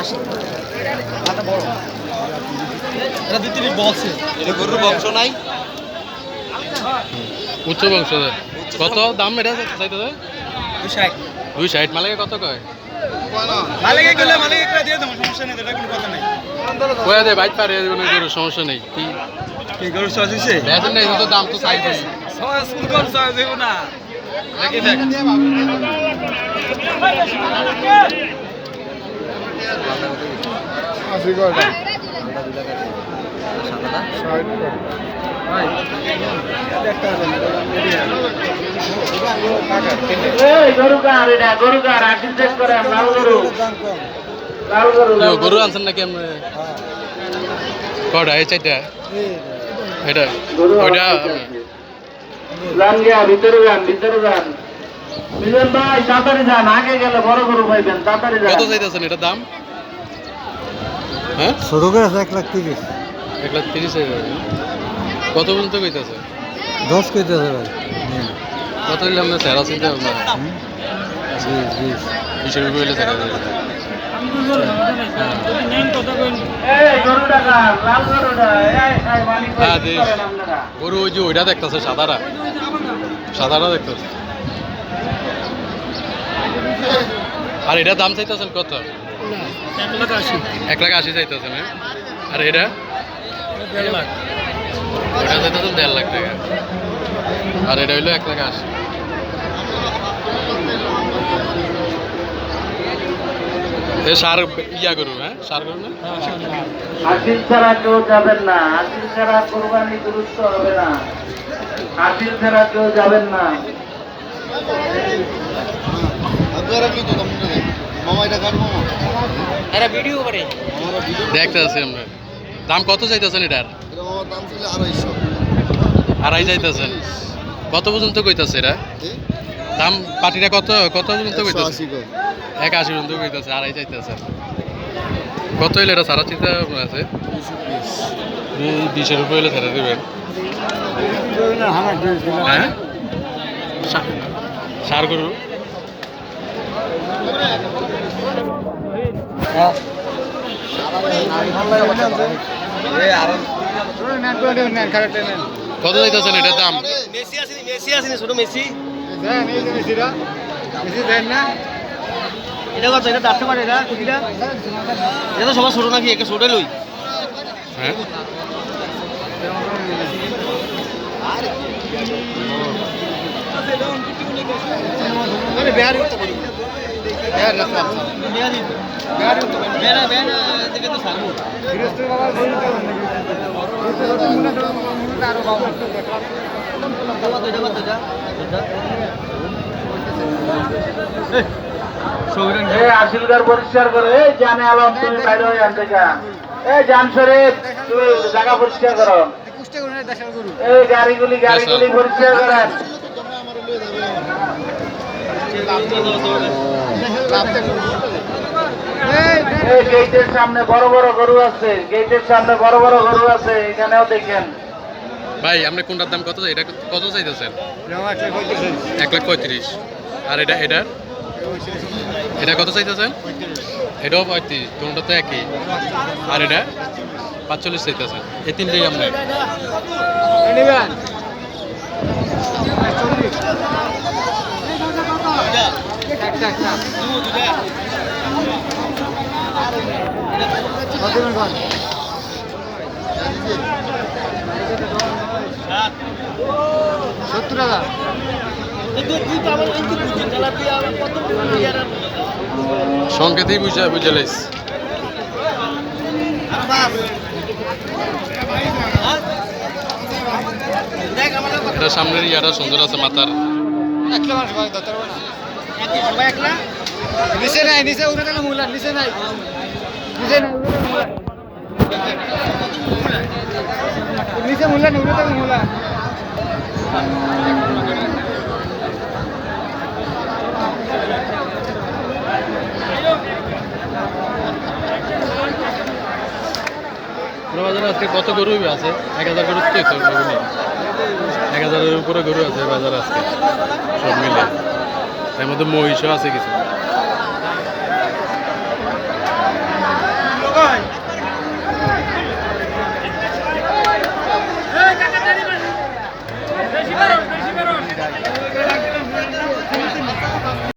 আশি মাথা বড়। এটা দুই তিন বলছে এটা গরুর বংশ নাই। উচ্চ বংশ কত দাম এটা চাইতে দুই ষাট। দুই ষাট। মালিকে কত কয়? মালিকে গেলে মালিকে করে দিয়ে দেবো সমস্যা নেই এটা কোনো কথা নেই। কয়া দে বাইক পারে গরুর সমস্যা নেই? কি? কি গরু সহজ হয়েছে? বেতন নেই তো দাম তো চাই সহজ কোন সহজ দেবো না। নাকি দেখ আশি কয়টা ষাট গরু কার এটা গরু কার আশিস চেক করে লাল গরু লাল গরু। ইয়ো, গরু আনছেন নাকি আমরা কটা এই চারটা? এটা? ওইটা যান গিয়া ভিতরে যান ভিতরে যান। মিলন ভাই তাড়াতাড়ি যান আগে গেলে বড় গরু পাইবেন তাড়াতাড়ি যান। কত চাইতেছেন এটার দাম? হ্যাঁ? ছোট আছে এক লাখ তিরিশ। এক লাখ তিরিশ হাজার কত পর্যন্ত কইতেছে? দশ কেজি আছে ভাই কত হইলে কার লাল গরুটা এই এই মালিক ভাই হ্যাঁ, আপনারা গরু ওই যে ওইটা দেখতেছে সাদারা সাদারা দেখতেছে। আর এটা দাম চাইতেছেন কত? এক লাখ আশি। চাইতেছেন হ্যাঁ? আর এটা? ওটা চাইতেছেন দেড় লাখ টাকা। আর এটা হইল এক লাখ আশি। এ সার ইয়া করু হ্যাঁ? সার করু না? হাসিল ছাড়া কেউ যাবেন না। হাসিল ছাড়া কোরবানি দুরুস্ত হবে না। হাসিল ছাড়া কেউ যাবেন না আপনারা কি তো মামা এটা কার মামা এরা ভিডিও করে আমার দেখতে আছি আমরা। দাম কত চাইতেছেন এটার? এটা দাম ছিল আড়াইশো। আড়াই চাইতেছেন। কত পর্যন্ত কইতাছে এরা? দাম পাটিটা কত কত পর্যন্ত কইতাছে? এক আশি পর্যন্ত কইতাছে আড়াই চাইতেছে কত হইলে এটা সারা চিন্তা আছে? বিশের উপরে হইলে ছেড়ে দেবেন। হ্যাঁ? সার গরু। কত চাইতেছেন এটার দাম? মেসি আসেনি মেসি আসেনি ছোট মেসি। এটা কত? এটা দাঁড়তে পারে এটা কুটিটা এটা তো সবার ছোট নাকি? একে ছোট লই। হ্যাঁ। আসিলগার পরিষ্কার করে। এই জানে আলম, তুমি বাইরে হয়ে আনতে এই জান শরীফ, তুমি জায়গা পরিষ্কার করো। এই গাড়িগুলি গাড়িগুলি পরিষ্কার করেন এই গেটের সামনে বড় বড় গরু আছে গেটের সামনে বড় বড় গরু আছে এখানেও দেখেন। ভাই আপনি কোনটার দাম কত চাই- এটা কত চাইতেছেন? এক লাখ পঁয়ত্রিশ। আর এটা এটা? এটা কত চাইতেছেন? এটাও পঁয়ত্রিশ দুটো তো একই। আর এটা? পাঁচচল্লিশ চাইতেছেন। এই তিনটেই আপনার সত্তর সংকেতেই বুঝা বুঝে লাইস। এটা সামনের ইয়াটা সুন্দর আছে মাথার। নিচে নাই, নিচে উঠে কেন মূলা নিচে নাই। নিচে পুরো বাজারে আজকে কত গরু আছে? এক হাজার গরু তো তো এক হাজারের উপরে গরু আছে বাজারে আজকে সব মিলে। এর মধ্যে মহিষও আছে কিছু।